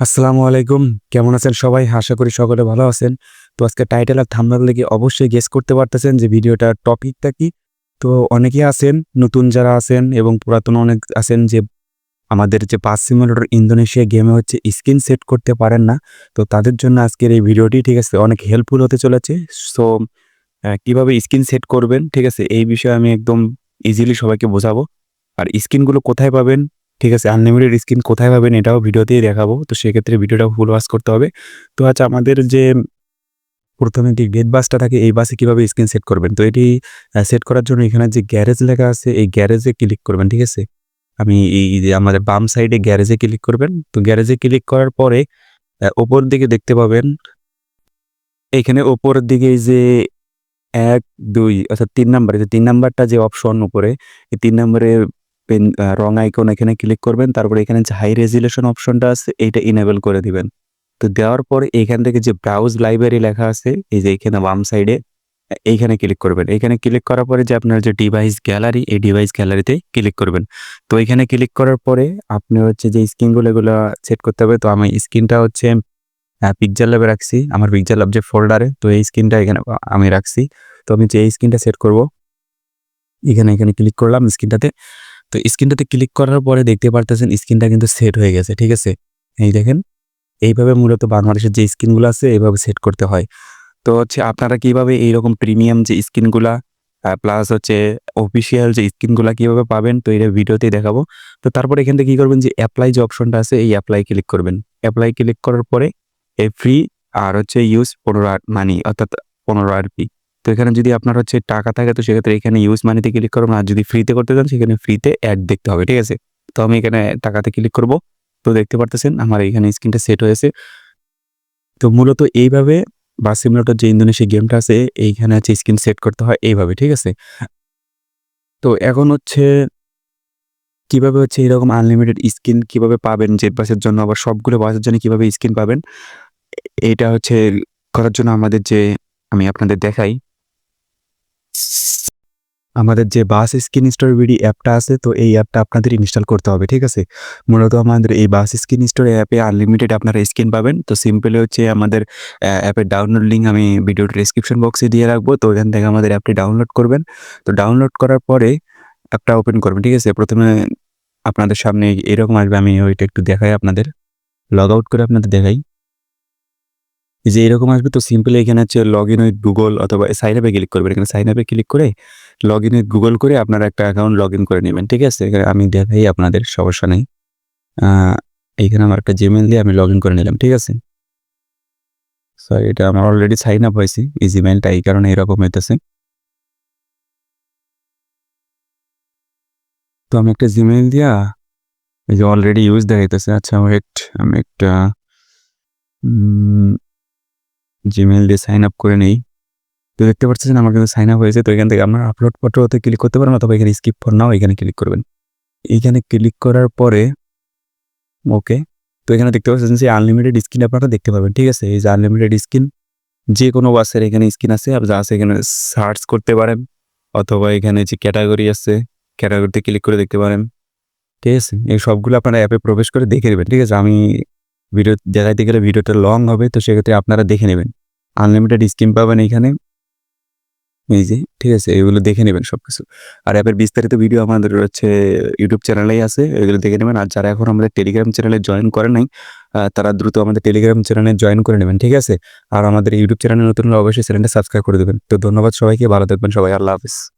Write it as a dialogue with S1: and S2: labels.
S1: আসসালামু আলাইকুম। কেমন আছেন সবাই? আশা করি সকলে ভালো আছেন। তো আজকে টাইটেল আর থাম্বনেল লেগে অবশ্যই গেস করতে পারতেছেন যে ভিডিওটার টপিকটা কি। তো অনেকেই আছেন, নতুন যারা আছেন এবং পুরাতন অনেক আছেন যে আমাদের যে পাঁচ সিমুলেটর ইন্দোনেশিয়া গেমে হচ্ছে স্ক্রিন সেট করতে পারেন না। তো তাদের জন্য আজকের এই ভিডিওটি ঠিক আছে, অনেক হেল্পফুল হতে চলেছে। সো কীভাবে স্ক্রিন সেট করবেন, ঠিক আছে, এই বিষয়ে আমি একদম ইজিলি সবাইকে বোঝাবো। আর স্ক্রিনগুলো কোথায় পাবেন ঠিক আছে আনলিমিটেড স্ক্রিন কোথায় পাবেন এটাও ভিডিওতেই দেখাবো। তো সেক্ষেত্রে ভিডিওটা ফুল ওয়াশ করতে হবে। তো আচ্ছা আমাদের যে প্রথমে যে গেট বাসটা থাকে, এই বাসে কীভাবে স্ক্রিন সেট করবেন? তো এটি সেট করার জন্য এখানে যে গ্যারেজ লেখা আছে, এই গ্যারেজে ক্লিক করবেন, ঠিক আছে? আমি এই যে আমাদের বাম সাইডে গ্যারেজে ক্লিক করবেন। তো গ্যারেজে ক্লিক করার পরে ওপর দিকে দেখতে পাবেন, এখানে ওপরের দিকে যে এক, দুই, অর্থাৎ তিন নাম্বার তিন নাম্বারটা যে অপশন উপরে, এই তিন নম্বরে পেন রং আইকন এখানে ক্লিক করবেন, তারপরে এখানে যে হাই রেজুলেশন অপশনটা আছে, এইটা ইনেবল করে দিবেন। তো দেওয়ার পরে এখান থেকে যে ব্রাউজ লাইব্রেরি লেখা আছে, এই যে এখানে বাম সাইডে এইখানে ক্লিক করবেন। এখানে ক্লিক করার পরে যে আপনার যে ডিভাইস গ্যালারি এই ডিভাইস গ্যালারিতে ক্লিক করবেন। তো এখানে ক্লিক করার পরে আপনি হচ্ছে যে স্ক্রিনগুলো এগুলো সেট করতে হবে। তো আমি স্ক্রিনটা হচ্ছে পিকচার ল্যাবে রাখছি। আমার পিকচার ল্যাব যে ফোল্ডারে তো এই স্ক্রিনটা এখানে আমি রাখছি। তো আমি যে এই স্ক্রিনটা সেট করব, এখানে এখানে ক্লিক করলাম স্ক্রিনটাতে তো স্ক্রিনটাতে ক্লিক করার পরে দেখতে পারতেছেন স্ক্রিনটা কিন্তু সেট হয়ে গেছে, ঠিক আছে? এই দেখেন, এইভাবে মূলত বাংলাদেশের যে স্ক্রিনগুলো আছে এইভাবে সেট করতে হয়। তো হচ্ছে আপনারা কীভাবে এইরকম প্রিমিয়াম যে স্ক্রিনগুলা প্লাস হচ্ছে অফিসিয়াল যে স্ক্রিনগুলা কীভাবে পাবেন, তো এটা ভিডিওতেই দেখাবো। তো তারপর এখান থেকে কী করবেন, যে অ্যাপ্লাই যে অপশনটা আছে, এই অ্যাপ্লাই ক্লিক করবেন। অ্যাপ্লাই ক্লিক করার পরে এই ফ্রি আর হচ্ছে ইউজ পনেরো মানি অর্থাৎ পনেরো আরপি। তো এখানে যদি আপনার হচ্ছে টাকা থাকে, তো সেক্ষেত্রে এখানে ইউজ মানিতে ক্লিক করবেন আর যদি ফ্রিতে করতে চান, সেখানে ফ্রিতে অ্যাড দেখতে হবে, ঠিক আছে? তো আমি এখানে টাকাতে ক্লিক করব। তো দেখতে পারতেছেন, আমার এখানে স্ক্রিনটা সেট হয়েছে। তো মূলত এইভাবে বা সিমুলেটর যে ইন্দোনেশিয়া গেমটা আছে, এইখানে হচ্ছে স্ক্রিন সেট করতে হয় এইভাবে, ঠিক আছে? তো এখন হচ্ছে কীভাবে হচ্ছে এরকম আনলিমিটেড স্ক্রিন কীভাবে পাবেন জেট বাসের জন্য আবার সবগুলো বাসের জন্য কীভাবে স্ক্রিন পাবেন? এটা হচ্ছে করার জন্য আমাদের যে, আমি আপনাদের দেখাই। আমাদের যে বাস স্ক্রিন স্টোর বিডি অ্যাপটা আছে, তো এই অ্যাপটা আপনাদের ইনস্টল করতে হবে, ঠিক আছে? মূলত আমাদের এই বাস স্ক্রিন স্টোর অ্যাপে আনলিমিটেড আপনারা স্ক্রিন পাবেন। তো সিম্পলি হচ্ছে আমাদের অ্যাপের ডাউনলোড লিঙ্ক আমি ভিডিওর ডিসক্রিপশন বক্সে দিয়ে রাখব। তো ওখান থেকে আমাদের অ্যাপটি ডাউনলোড করবেন। তো ডাউনলোড করার পরে অ্যাপটা ওপেন করবেন, ঠিক আছে? প্রথমে আপনাদের সামনে এরকম আসবে, আমি ওইটা একটু দেখাই আপনাদের। লগ আউট করে আপনাদের দেখাই। যে এরকম আসবে তো সিম্পলি এখানে হচ্ছে লগ ইন উইথ গুগল অথবা সাইন আপে ক্লিক করবেন। এখানে সাইন আপে ক্লিক করে লগ ইন উইথ গুগল করে আপনার একটা অ্যাকাউন্ট লগ ইন করে নেবেন, ঠিক আছে? এখানে আমি দেখাই আপনাদের, সমস্যা নেই। এইখানে আমার একটা জিমেল দিয়ে আমি লগ ইন করে নিলাম, ঠিক আছে? সো এটা আমার অলরেডি সাইন আপ হয়েছে, এই জিমেলটা এই কারণে এরকম হইতেছে। তো আমি একটা জিমেল দিয়া এই যে অলরেডি ইউজ দেখাইতেছে। আচ্ছা ওয়েট আমি একটা জিমেল দিয়ে সাইন আপ করে নেই। তো দেখতে পাচ্ছেন, আমার কিন্তু সাইন আপ হয়েছে। তো এখান থেকে আপনার আপলোড ফটোতে ক্লিক করতে পারেন অথবা এখানে স্কিপ ফর নাও এখানে ক্লিক করবেন। এইখানে ক্লিক করার পরে ওকে তো এখানে দেখতে পাচ্ছেন যে আনলিমিটেড স্ক্রিন আপনারা দেখতে পাবেন ঠিক আছে? এই যে আনলিমিটেড স্ক্রিন যে কোনো বাসের এখানে স্ক্রিন আছে, আপনি আছে এখানে সার্চ করতে পারেন, অথবা এখানে যে ক্যাটাগরি আছে ক্যাটাগরিতে ক্লিক করে দেখতে পারেন, ঠিক আছে? এই সবগুলো আপনারা অ্যাপে প্রবেশ করে দেখে নেবেন, ঠিক আছে? আমি ভিডিও দেখাইতে গেলে ভিডিওটা লং হবে, তো সেক্ষেত্রে আপনারা দেখে নেবেন। আনলিমিটেড স্কিম পাবেন এখানে। এই যে, ঠিক আছে, এগুলো দেখে নেবেন সব কিছু আর অ্যাপের বিস্তারিত ভিডিও আমাদের হচ্ছে ইউটিউব চ্যানেলেই আছে, এগুলো দেখে নেবেন। আর যারা এখন আমাদের টেলিগ্রাম চ্যানেলে জয়েন করে নাই তারা দ্রুত আমাদের টেলিগ্রাম চ্যানেলে জয়েন করে নেবেন, ঠিক আছে? আর আমাদের ইউটিউব চ্যানেলে নতুন অবশ্যই চ্যানেলটা সাবস্ক্রাইব করে দেবেন। তো ধন্যবাদ সবাইকে, ভালো থাকবেন সবাই, আল্লাহ হাফিজ।